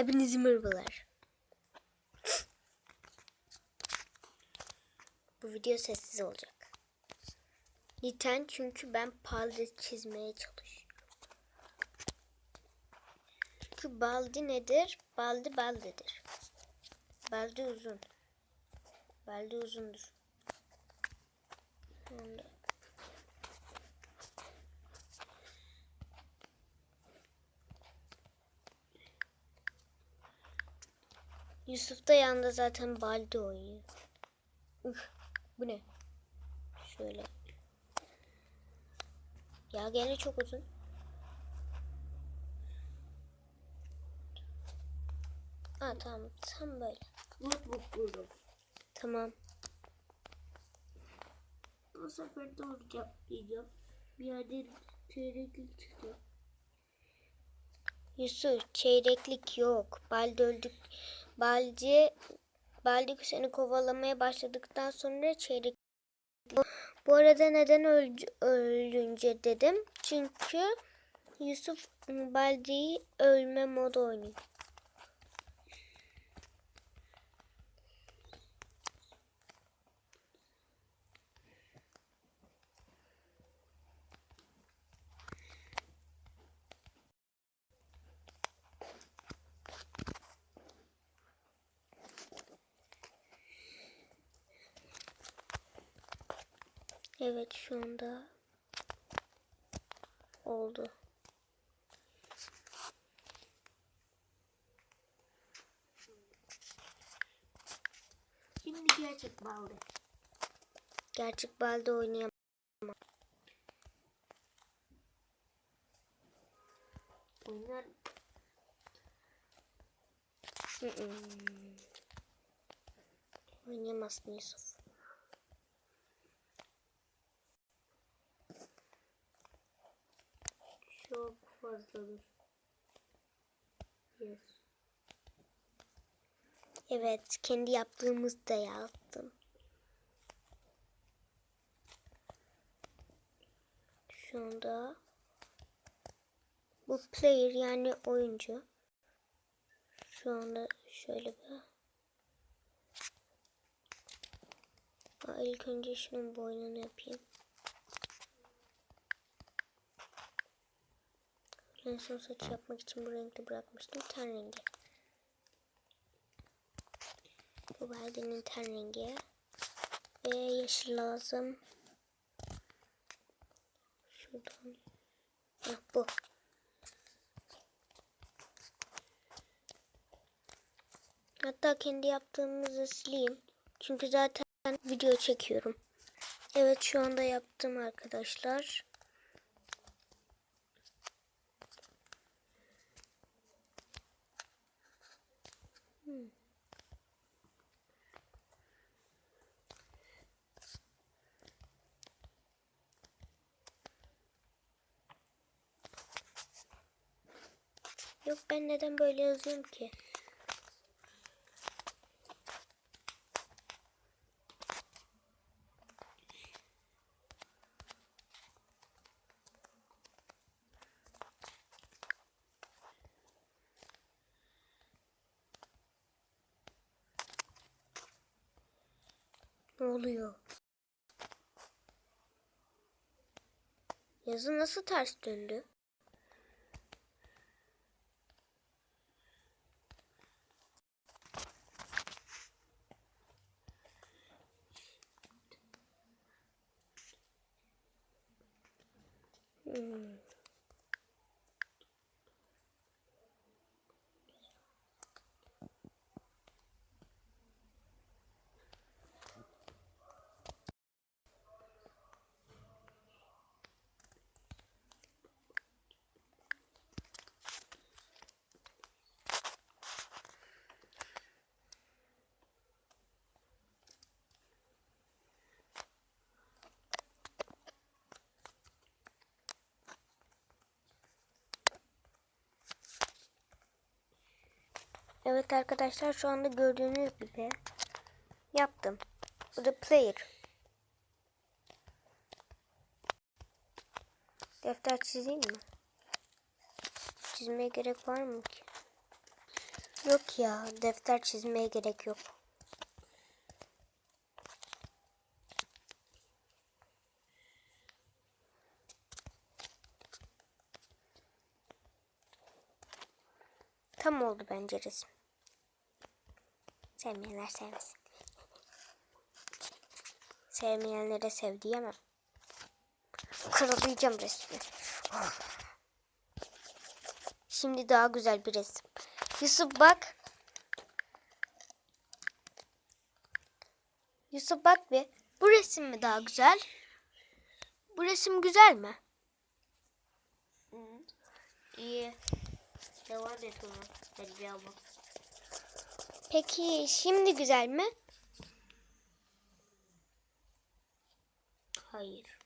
Hepinize merhabalar. Bu video sessiz olacak. Neden? Çünkü ben palde çizmeye çalışıyorum. Çünkü baldi nedir? Baldi baldidir. Baldi uzun. Baldi uzundur. Onda. Yusuf da yanında zaten baldi oynuyor. Üf, bu ne? Şöyle. Ya gene çok uzun. Ha tamam tam böyle. Notebook buldum. Tamam. Bu sefer olacak diyeceğim. Bir yerde çeyreklik çıktı. Yusuf çeyreklik yok. Baldi öldük. Baldi Baldi seni kovalamaya başladıktan sonra çeyrek bu arada neden öldü, ölünce dedim. Çünkü Yusuf Baldi'yi ölme modu oynuyor. Evet şu anda oldu. Şimdi gerçek baldı. Gerçek balde oynayamam. Oynar. Oynayamazsın Yusuf. Çok fazladır. Yes. Evet kendi yaptığımızı da yaptım. Şu anda bu player yani oyuncu. Şu anda şöyle bir Aa, ilk önce şunun boynunu yapayım. En son saç yapmak için bu renkli bırakmıştım. Ten rengi. Bu verdiğinin ten rengi. Ve yeşil lazım. Şuradan. Heh, bu. Hatta kendi yaptığımızı sileyim. Çünkü zaten video çekiyorum. Evet şu anda yaptım arkadaşlar. Yok ben neden böyle yazıyorum ki? Ne oluyor? Yazı nasıl ters döndü? 嗯。Evet arkadaşlar şu anda gördüğünüz gibi yaptım. Bu da player. Defter çizeyim mi? Çizmeye gerek var mı ki? Yok ya defter çizmeye gerek yok. Tam oldu bence resim. Sevmeyenler sevmesin. Sevmeyenlere sev diyemem. Karalayacağım resmi. Şimdi daha güzel bir resim. Yusuf bak. Yusuf bak bir. Bu resim mi daha güzel? Bu resim güzel mi? İyi. Devam et ona. Hadi abla. Peki şimdi güzel mi? Hayır.